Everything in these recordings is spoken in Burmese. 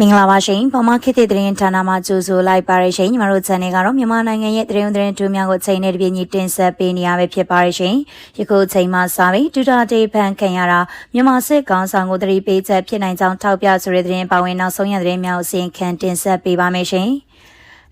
မင်္ဂလာပါရှင်ဗမာခေတ်သစ်သတင်းဌာနမှကြိုဆိုလိုက်ပါရရှင်ညီမတို့ channel ကတော့မြန်မာနိုင်ငံရဲ့သတင်းသတင်းတူများကိုချိန်နဲ့တပြေးညီတင်ဆက်ပေးနေရပဲဖြစ်ပါရရှင်ယခုချိန်မှစပြီးဒူတာဒေးဖန်ခံရတာမြန်မာစစ်ကောင်ဆောင်ကိုတတိပေးချက်ဖြစ်နိုင်ကြောင်းထောက်ပြဆိုတဲ့သတင်းပါဝင်နောက်ဆုံးရသတင်းများကိုအစီရင်ခံတင်ဆက်ပေးပါမယ်ရှင်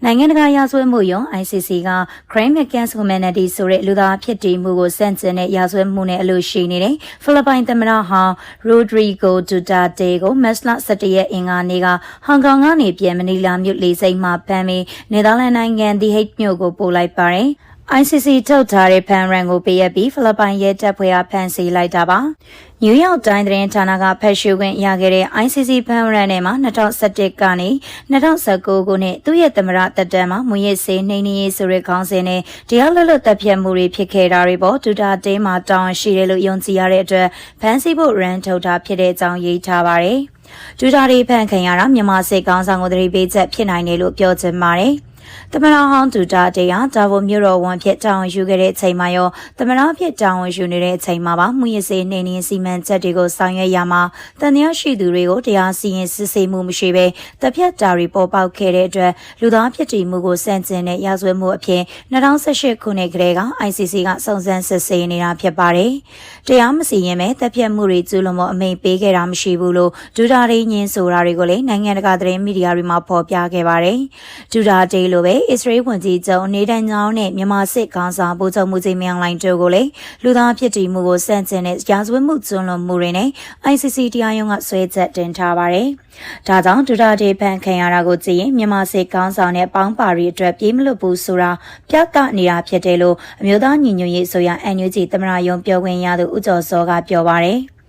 နိုင်ငံတကာရာဇဝတ်မှုရုံ ICC က Crime Against Humanity ဆိုတဲ့လူသားဖြစ်တည်မှုကိုစန့်ကျင်တဲ့ရာဇဝတ်မှုနဲ့အလို့ရှိနေတဲ့ဖိလစ်ပိုင်သမ္မတဟောင်း Rodrigo Duterte ကိုမတ်လ17ရက်အင်္ဂါနေ့ကဟောင်ကောင်ကနေပြန်မနီလာမြို့လေဆိပ်မှာဖမ်းပြီးနယ်သာလန်နိုင်ငံ The Hague မြို့ကိုပို့လိုက်ပါတယ်။ ICC ထုတ်ထားတဲ့ဖန်ရန်ကိုပေးရပြီးဖိလစ်ပိုင်ရဲတပ်ဖွဲ့ကဖမ်းဆီးလိုက်တာပါ။ New York Times သတင်းဌာနကဖတ်ရှုခွင့်ရခဲ့တဲ့ ICC ဖန်ရန်ထဲမှာ2017ကနေ2019ခုနှစ်သူ့ရဲ့သမရတက်တန်းမှာမွေရစေနှိမ့်နေရေးဆိုတဲ့ခေါင်းစဉ်နဲ့တရားလွတ်လပ်တပ်ဖြတ်မှုတွေဖြစ်ခဲ့တာတွေပေါ်ဒူတာတေးမှာတောင်းရှိတယ်လို့ယုံကြည်ရတဲ့အတွက်ဖမ်းဆီးဖို့ရန်ထုတ်တာဖြစ်တဲ့အကြောင်းရေးထားပါတယ်။ဒူတာတွေဖန်ခံရတာမြန်မာစစ်ကောင်ဆောင်ကိုတရိပ်ပေးချက်ဖြစ်နိုင်တယ်လို့ပြောချင်ပါတယ်။ သမရဟောင်းဒူတာတေဟာဒါဗိုမြို့တော်ဝန်ဖြစ်တာဝန်ယူခဲ့တဲ့အချိန်မှာရောသမရဖြစ်တာဝန်ယူနေတဲ့အချိန်မှာပါမှုရစေနေနေစီမံချက်တွေကိုဆောင်ရွက်ရမှာတန်တရားရှိသူတွေကိုတရားစီရင်စစ်ဆေးမှုမရှိဘဲတပ်ဖြတ်တာတွေပေါ်ပေါက်ခဲ့တဲ့အတွက်လူသားဖြစ်တည်မှုကိုစန့်ကျင်တဲ့ရာဇဝတ်မှုအဖြစ်2018ခုနှစ်ကတည်းက ICC ကစုံစမ်းစစ်ဆေးနေတာဖြစ်ပါတယ်။တရားမစီရင်မဲ့တပ်ဖြတ်မှုတွေကျူးလွန်မှုအမိန့်ပေးခဲ့တာမရှိဘူးလို့ဒူတာတေညင်းဆိုတာတွေကိုလည်းနိုင်ငံတကာသတင်းမီဒီယာတွေမှာဖော်ပြခဲ့ပါတယ်။ဒူတာတေလိုပဲအစ္စရေးဝန်ကြီးချုပ်နေတန်ညောင်းနဲ့မြန်မာစစ်ကောင်ဆောင်ဗိုလ်ချုပ်မှုကြီးမြောင်လိုင်တို့ကိုလည်းလူသားဖြစ်တည်မှုကိုစန့်ကျင်တဲ့ရာဇဝတ်မှုကျွလွန်မှုတွေနဲ့ ICC တရားရုံးကဆွဲချက်တင်ထားပါတယ်။ဒါကြောင့်ဒူတာဒေဖန်ခံရတာကိုကြည့်ရင်မြန်မာစစ်ကောင်ဆောင်နဲ့ပေါင်းပါရီအတွက်ပြေးမလွတ်ဘူးဆိုတာပြသနေတာဖြစ်တယ်လို့အမျိုးသားညီညွတ်ရေးဆိုရ NUG သမရယုံပြောခွင့်ရသူဦးကျော်စောကပြောပါတယ်။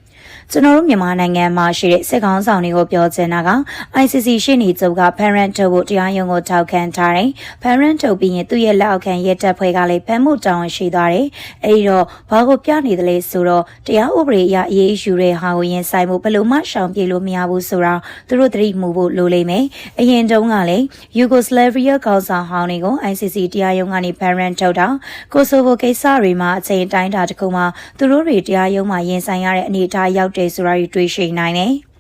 ကျွန်တော်တို့မြန်မာနိုင်ငံမှာရှိတဲ့စစ်ကောင်ဆောင်တွေကိုပြောချင်တာက ICC ရှေ့နေချုပ်က parent ထုတ်ဖို့တရားရုံးကိုထောက်ခံထားတယ်။ parent ထုတ်ပြီးရင်သူ့ရဲ့လက်အောက်ခံရဲတပ်ဖွဲ့ကလည်းဖမ်းမှုတောင်းရှိသွားတယ်။အဲဒီတော့ဘာကိုပြနေသလဲဆိုတော့တရားဥပဒေအရအရေးယူတဲ့ဟာကိုရင်ဆိုင်မှုဘယ်လိုမှရှောင်ပြေလို့မရဘူးဆိုတာသူတို့သတိမှုဖို့လိုလိမ့်မယ်။အရင်တုန်းကလည်း Yugoslavia ကောင်ဆောင်ဟောင်းတွေကို ICC တရားရုံးကနေ parent ထုတ်တာကိုဆိုဗိုကိစ္စတွေမှာအချိန်တိုင်းတာတစ်ခုမှသူတို့တွေတရားရုံးမှာရင်ဆိုင်ရတဲ့အနေအထားရောက်တယ်ဆိုတာတွေတွေ့ရှိနိုင်တယ်။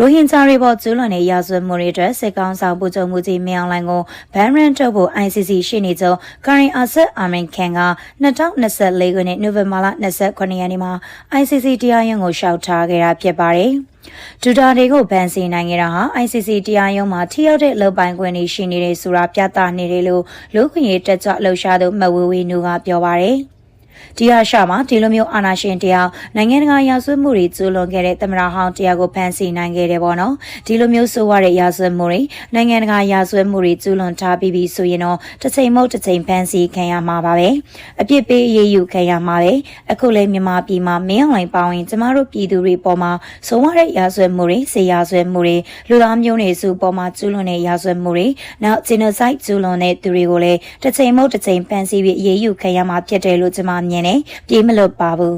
ရိုဟင်ဂျာတွေပေါ်ကျူးလွန်တဲ့ရာဇဝတ်မှုတွေအတွက်စစ်ကောင်ဆောင်ပူဇုံမှုကြီးမြောင်လိုင်ကိုဘန်ရန်ထုတ်ဖို့ ICC ရှိနေကြကာရင်အာဆတ်အာမင်ခန်က2024ခုနှစ်နိုဝင်ဘာလ29ရက်နေ့မှာ ICC တရားရုံးကိုရှောက်ထားခဲ့တာဖြစ်ပါတယ်။ဒူတာတွေကိုဗန်စီနိုင်ခဲ့တာဟာ ICC တရားရုံးမှာထိရောက်တဲ့လုံပိုင်ခွင့်တွေရှိနေတယ်ဆိုတာပြသနေတယ်လို့လူခွင့်ရေးတက်ကြွလှုပ်ရှားသူမဝေဝေနူကပြောပါတယ်။ ဒီဟာရှာမှာဒီလိုမျိုးအာဏာရှင်တယောက်နိုင်ငံတကာရာဇဝတ်မှုတွေကျူးလွန်ခဲ့တဲ့သမရဟောင်းတယောက်ကိုဖမ်းဆီးနိုင်ခဲ့တယ်ပေါ့နော်ဒီလိုမျိုးဆိုရတဲ့ရာဇဝတ်မှုတွေနိုင်ငံတကာရာဇဝတ်မှုတွေကျူးလွန်ထားပြီးပြီဆိုရင်တော့တစ်ချိန်မဟုတ်တစ်ချိန်ဖမ်းဆီးခံရမှာပါပဲအပြစ်ပေးအရေးယူခံရမှာပဲအခုလည်းမြန်မာပြည်မှာမင်းအောင်လှိုင်ပါဝင်ကျမတို့ပြည်သူတွေပေါ်မှာဆုံးရတဲ့ရာဇဝတ်မှုတွေစေရာဇဝတ်မှုတွေလူသားမျိုးနွယ်စုပေါ်မှာကျူးလွန်တဲ့ရာဇဝတ်မှုတွေနောက် genocide ကျူးလွန်တဲ့သူတွေကိုလည်းတစ်ချိန်မဟုတ်တစ်ချိန်ဖမ်းဆီးပြီးအရေးယူခံရမှာဖြစ်တယ်လို့ကျမမြင်တယ်ပြေးမလွတ်ပါဘူး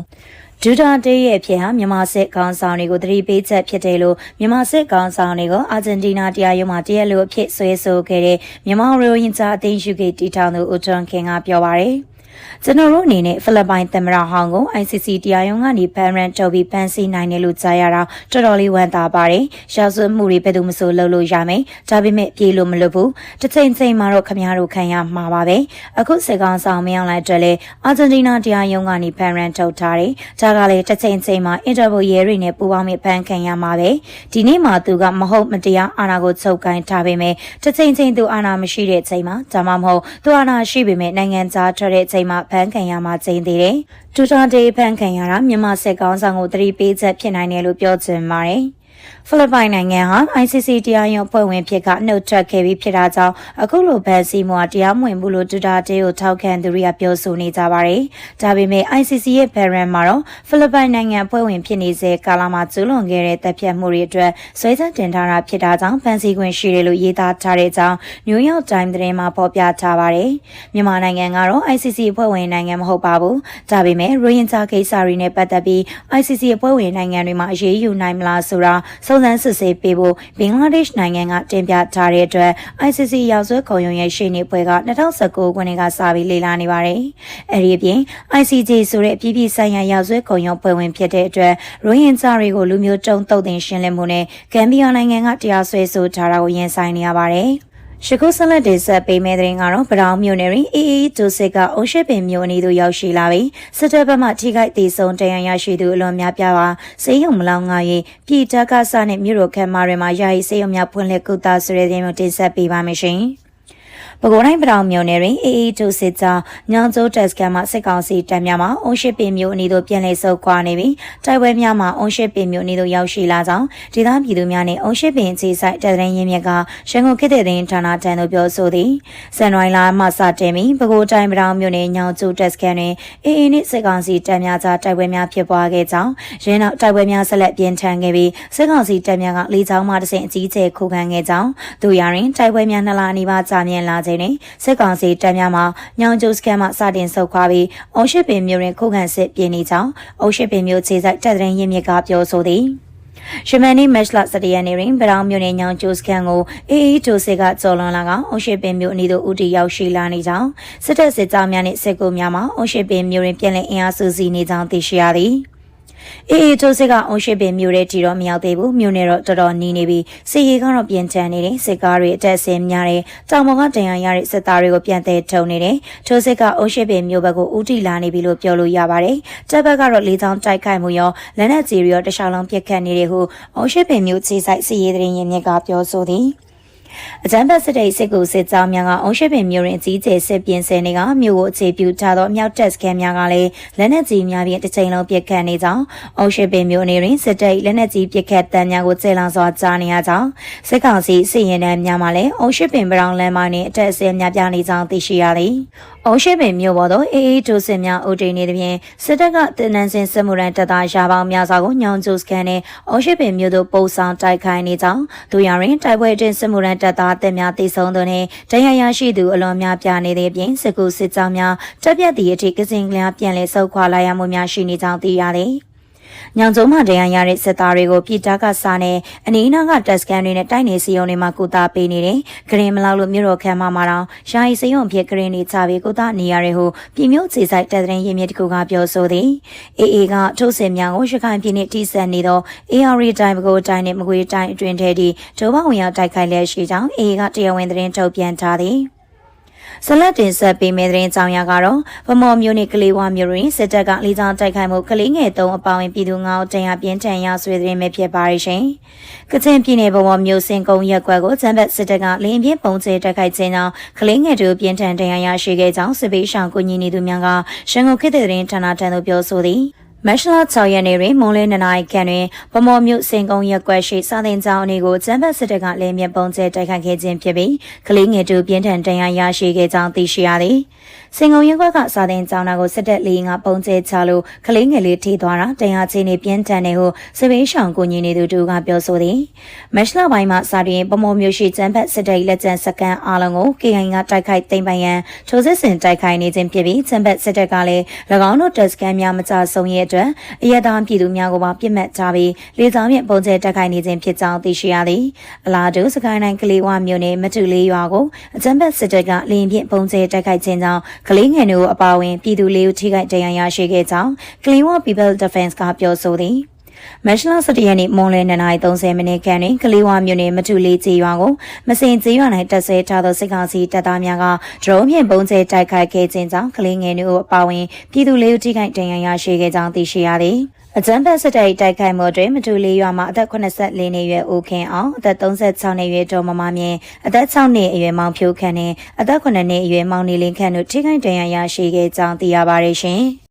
ဒူတာတေးရဲ့ဖြစ်ဟာမြန်မာစစ်ကောင်ဆောင်တွေကိုတတိပေးချက်ဖြစ်တယ်လို့မြန်မာစစ်ကောင်ဆောင်တွေကိုအာဂျင်တီးနားတရားရုံးမှာတရားလိုအဖြစ်ဆွဲဆိုခဲ့တဲ့မြန်မာရိုဟင်ဂျာအသင်းယူကေတီထောင်သူဦးထွန်းခင်ကပြောပါရယ်။ ကျွန်တော်တို့အနေနဲ့ဖိလစ်ပိုင်သမ္မတဟောင်းကို ICC တရားရုံးကနေဖမ်းရန်ထုတ်ပြီးဖမ်းဆီးနိုင်တယ်လို့ကြားရတာတော်တော်လေးဝမ်းသာပါတယ်။ရာဇဝတ်မှုတွေဘယ်သူမှမဆိုလုပ်လို့ရမယ်။ဒါပေမဲ့ပြေးလို့မလွတ်ဘူး။တစ်ချိန်ချိန်မှာတော့ခမရတို့ခံရမှာပါပဲ။အခုစစ်ကောင်ဆောင်မရောက်လိုက်တဲ့လေအာဂျင်တီးနားတရားရုံးကနေဖမ်းရန်ထုတ်ထားတယ်။ဒါကလည်းတစ်ချိန်ချိန်မှာအင်တာပိုရဲတွေနဲ့ပူးပေါင်းပြီးဖမ်းခံရမှာပဲ။ဒီနေ့မှသူကမဟုတ်မတရားအာဏာကိုချုပ်ကိုင်းထားပေမဲ့တစ်ချိန်ချိန်သူအာဏာမရှိတဲ့ချိန်မှာဒါမှမဟုတ်သူအာဏာရှိပေမဲ့နိုင်ငံသားထွက်တဲ့ချိန်မှာဖမ်းခံရမှာကျင်းသေးတယ်။ဒူတာဒေးဖမ်းခံရတာမြန်မာစစ်ကောင်ဆောင်ကိုတတိပေးချက်ဖြစ်နိုင်တယ်လို့ပြောချင်ပါတယ်။ ဖိလစ်ပိုင်နိုင်ငံဟာ ICC တရားရုံးဖွဲ့ဝင်ဖြစ်ကနှုတ်ထွက်ခဲ့ပြီးဖြစ်တာကြောင့်အခုလိုဗန်စီမွာတရားမဝင်ဘူးလို့ဒူတာတေးကိုထောက်ခံသူတွေကပြောဆိုနေကြပါတယ်။ဒါပေမဲ့ ICC ရဲ့ဗရန်မှာတော့ဖိလစ်ပိုင်နိုင်ငံဖွဲ့ဝင်ဖြစ်နေစေကာလမှာကျူးလွန်ခဲ့တဲ့တပ်ဖြတ်မှုတွေအတွက်ဆွဲချက်တင်ထားတာဖြစ်တာကြောင့်ဗန်စီခွင့်ရှိတယ်လို့ရေးသားထားတဲ့အကြောင်း New York Times သတင်းမှာဖော်ပြထားပါတယ်။မြန်မာနိုင်ငံကတော့ ICC ဖွဲ့ဝင်နိုင်ငံမဟုတ်ပါဘူး။ဒါပေမဲ့ရိုဟင်ဂျာကိစ္စတွေနဲ့ပတ်သက်ပြီး ICC အဖွဲ့ဝင်နိုင်ငံတွေမှာအရေးယူနိုင်မလားဆိုတာစုံစမ်းစစ်ဆေးပေးဖို့ဘင်္ဂလားဒေ့ရှ်နိုင်ငံကတင်ပြထားတဲ့အတွက် ICC ရောက်ဆွဲခုံရုံးရဲ့ရှေ့နေပွဲက2019ခုနှစ်ကစပြီးလေ့လာနေပါတယ်။အဲဒီအပြင် ICJ ဆိုတဲ့အပြည်ပြည်ဆိုင်ရာရောက်ဆွဲခုံရုံးပွဲဝင်ဖြစ်တဲ့အတွက်ရိုဟင်ဂျာတွေကိုလူမျိုးတုံးတုတ်တင်ရှင်းလင်းမှုနဲ့ဂမ်ဘီယာနိုင်ငံကတရားစွဲဆိုထားတာကိုရင်ဆိုင်နေရပါတယ်။ ရှကုဆက်လက်တင်ဆက်ပေးမယ့်တဲ့ရင်ကတော့ဗရောင်မြို့နယ်တွင်အေးအေးဒိုစစ်ကအုံရှိပင်မြို့အနီးသို့ရောက်ရှိလာပြီးစစ်တပ်ဘက်မှထိခိုက်ဒေဆုံးတရားရရှိသူအလွန်များပြားပါစေယုံမလောင်ငါရင်ပြည်တက်ကစနဲ့မြို့တော်ခမ်းမတွေမှာယာယီစေယုံများဖွင့်လှစ်ကုသဆိုတဲ့တဲ့မျိုးတင်ဆက်ပေးပါမယ်ရှင်။ ပဲခူးတိုင်းပတောင်မြို့နယ်တွင်အေးအေးဒုစစ်ကြောင်းညောင်ကျိုးတက်စကန်မှစစ်ကောင်စီတပ်များမှအုံရှိပင်မြို့အနီးသို့ပြန်လည်ဆုတ်ခွာနေပြီးတိုက်ပွဲများမှာအုံရှိပင်မြို့အနီးသို့ရောက်ရှိလာကြောင်းဒေသပြည်သူများနှင့်အုံရှိပင်အခြေဆိုင်တပ်တိုင်းရင်းမြစ်ကရန်ကုန်ခေတ်တဲ့တင်ဌာနတန်တို့ပြောဆိုသည်ဇန်နဝါရီလမှစတင်ပြီးပဲခူးတိုင်းပတောင်မြို့နယ်ညောင်ကျိုးတက်စကန်တွင်အေးအေးနှင့်စစ်ကောင်စီတပ်များကြားတိုက်ပွဲများဖြစ်ပွားခဲ့ကြောင်းရင်းနောက်တိုက်ပွဲများဆက်လက်ပြင်းထန်ခဲ့ပြီးစစ်ကောင်စီတပ်များကလေကြောင်းမှတဆင့်အကြီးအကျယ်ခုခံခဲ့ကြောင်းသူရရင်တိုက်ပွဲများနှစ်လနီးပါးကြာမြင့်လာခြင်းနှင့်စစ်ကောင်ကောင်စီတပ်များမှညောင်ကျိုးစကန်မှစတင်ဆုတ်ခွာပြီးအုံရှိပင်မြို့တွင်ခုခံစစ်ပြင်နေကြောင်းအုံရှိပင်မြို့ခြေဆိုင်တပ်တဲ့ရင်မြစ်ကပြောဆိုသည်ရှမန်နီမက်လစတရနေရင်ဗရောင်မြို့နယ်ညောင်ကျိုးစကန်ကိုအေးအေးတိုစစ်ကကြော်လွန်လာကအုံရှိပင်မြို့အနီးသို့ဦးတည်ရောက်ရှိလာနေကြောင်းစစ်တပ်စစ်ကြောင်းများနှင့်စစ်ကူများမှအုံရှိပင်မြို့တွင်ပြည်လည်အင်အားစုစည်းနေကြောင်းသိရှိရသည်။ အေးအေးထိုးစစ်ကအုံရှိပင်မြို့ရဲ့တီတော့မရောက်သေးဘူးမြို့နယ်တော့တော်တော်နီးနေပြီစီရီကတော့ပြန်ချန်နေတယ်စစ်ကားတွေအတက်ဆင်းများတယ်တောင်ပေါ်ကတန်ရရတဲ့စစ်သားတွေကိုပြန်သေးထုံနေတယ်ထိုးစစ်ကအုံရှိပင်မြို့ဘက်ကိုဦးတည်လာနေပြီလို့ပြောလို့ရပါတယ်တပ်ဘက်ကတော့လေးချောင်းတိုက်ခိုက်မှုရောလက်နက်ကြီးရောတခြားလုံးပြစ်ခတ်နေတယ်ဟုအုံရှိပင်မြို့ခြေဆိုင်စီရီတဲ့ရင်မြစ်ကပြောဆိုသည် အကြမ်းဖက်စစ်တပ်စစ်ကူစစ်ကြောင်းများကအုံရှိပင်မြို့တွင်အကြီးကျယ်စစ်ပြင်ဆင်နေကမြို့ကိုအခြေပြုထားသောမြောက်တပ်စခန်းများကလည်းလက်နက်ကြီးများဖြင့်တစ်ချိန်လုံးပစ်ခတ်နေကြောင်းအုံရှိပင်မြို့နေတွင်စစ်တပ်လက်နက်ကြီးပစ်ခတ်တမ်းများကိုကျေလောင်စွာကြားနေရကြောင်းစစ်ကောင်စီစစ်ရင်တန်းများမှလည်းအုံရှိပင်ပရောင်လမ်းမနှင့်အတက်အဆင်းများပြနေကြောင်းသိရှိရသည်။ အုံရှိပင်မြို့ပေါ်သို့အေးအေးဒိုစင်များအုပ်တိန်နေသဖြင့်စစ်တပ်ကတင်နန်းစင်စစ်မှုရန်တပ်သားရာပေါင်းများစွာကိုညောင်ကျိုးစခန်းနဲ့အုံရှိပင်မြို့သို့ပို့ဆောင်တိုက်ခိုက်နေကြောင်းဒူရရင်တိုက်ပွဲတွင်စစ်မှုရန်တပ်သားတင်များတည်ဆုံသူနှင့်တရားရရှိသူအလွန်များပြနေသည့်ပြင်စစ်ကူစစ်ကြောင်းများတပ်ပြတ်သည့်အထိကစင်ကလျာပြန်လည်ဆုတ်ခွာလာရမှုများရှိနေကြောင်းသိရသည်။ ညောင်ကျုံမှတရားရတဲ့စစ်သားတွေကိုပြည်တာကစားနဲ့အနီးနားကတက်စကန်တွေနဲ့တိုက်နေစီယုံတွေမှာကုသပေးနေတယ်။ဂရင်မလောက်လို့မြို့တော်ခမ်းမမှာတော့ယာယီစီယုံဖြစ်ဂရင်တွေချပြီးကုသနေရတယ်ဟုပြည်မြို့ခြေဆိုင်တက်တဲ့ရင်မြစ်တကူကပြောဆိုသည်။အေအေကထုတ်စင်များကိုရခိုင်ပြည်နယ်တိစက်နေသော AR တိုင်းပကိုတိုင်းနဲ့မကွေးတိုင်းအတွင်းထဲထိဒုဘဝင်ရောက်တိုက်ခိုက်လျက်ရှိကြောင်းအေအေကတရားဝင်သတင်းထုတ်ပြန်ထားသည်။ ဇလက်တင်ဆက်ပေးမယ့်တဲ့ကြောင်ရကတော့ဗမော်မျိုးနဲ့ကလေးဝါမျိုးတွင်စစ်တပ်ကလေးချောင်းတိုက်ခိုက်မှုကလေးငယ်သုံးအပောင်းပြည်သူငါးဦးတရားပြင်းထန်ရဆွေတဲ့မဲ့ဖြစ်ပါရရှင်။ကချင်ပြည်နယ်ဗမော်မျိုးစင်ကုန်းရက်ကွက်ကိုချမ်းဘက်စစ်တပ်ကလင်းပြင်းပုံကျဲတိုက်ခိုက်ခြင်းကြောင့်ကလေးငယ်တို့ပြင်းထန်တရားရရှိခဲ့ကြောင်းစစ်ပေးရှောင်ကိုညီနေသူများကရန်ကုန်ခေတ်တဲ့တွင်ဌာနထံသို့ပြောဆိုသည်။ မက်ရှလာ6ရက်နေ့တွင်မွန်လေးနနာရီခန့်တွင်ဗမော်မြို့စင်ကုန်းရက်ကွက်ရှိစာသင်ကျောင်းအနီးကိုကျန်းဖတ်စစ်တပ်ကလည်းမြပုံကျဲတိုက်ခိုက်ခဲ့ခြင်းဖြစ်ပြီးကလေးငယ်တို့ပြင်းထန်တရားရရှိခဲ့ကြောင်းသိရှိရသည်။စင်ကုံရက်ကွက်ကစာတင်ကျောင်းသားကိုစစ်တပ်လေးငါပုံကျဲချလို့ကလေးငယ်လေးထိသွားတာတရားချင်းနေပြင်းထန်နေဟုစပေးရှောင်ကိုညီနေသူတို့ကပြောဆိုသည်မက်ရှလာပိုင်းမှာစာတင်ပမောမျိုးရှိကျန်းဖက်စစ်တပ်လက်ကျန်စကန်အားလုံးကို KI ကတိုက်ခိုက်သိမ်းပိုင်ရန်ထိုစစ်ဆင်တိုက်ခိုက်နေခြင်းဖြစ်ပြီးကျန်းဖက်စစ်တပ်ကလည်း၎င်းတို့တက်စကန်များမကြဆုံးရဲ့အတွက်အရသာပြည်သူများကိုပါပြစ်မှတ်ထားပြီးလေကြောင်းဖြင့်ပုံကျဲတိုက်ခိုက်နေခြင်းဖြစ်ကြောင်းသိရှိရသည်အလားတူစကိုင်းတိုင်းကလေးဝမြို့နယ်မတူလေးရွာကိုအကျန်းဖက်စစ်တပ်ကလင်းဖြင့်ပုံကျဲတိုက်ခိုက်ခြင်းကြောင့်ကလေးငယ်တို့အပါအဝင်ပြည်သူလေးဦးထိခိုက်ဒဏ်ရာရရှိခဲ့ကြောင်း Clean Water People Defense ကပြောဆိုသည် မက်ရှလာစတရနေ့မွန်လဲ9:30မိနစ်ခန့်တွင်ကလေးဝါမြို့နယ်မတူလေးကျေးရွာကိုမစင်ကျေးရွာ၌တက်ဆွဲထားသောစစ်ကောင်စီတပ်သားများကဒရုန်းဖြင့်ပုံကျဲတိုက်ခိုက်ခဲ့ခြင်းကြောင့်ကလေးငယ်တို့အပါအဝင်ပြည်သူလေးဦးထိခိုက်ဒဏ်ရာရရှိခဲ့ကြောင်းသိရှိရသည်။အကြမ်းဖက်စစ်တပ်တိုက်ခိုက်မှုတွင်မတူလေးရွာမှာအသက်84နှစ်အရွယ်ဦးခင်အောင်အသက်36နှစ်အရွယ်ဒေါ်မမမြင့်အသက်6နှစ်အရွယ်မောင်ဖြိုးခန့်နဲ့အသက်9နှစ်အရွယ်မောင်နေလင်းခန့်တို့ထိခိုက်ဒဏ်ရာရရှိခဲ့ကြောင်းသိရပါတယ်ရှင်။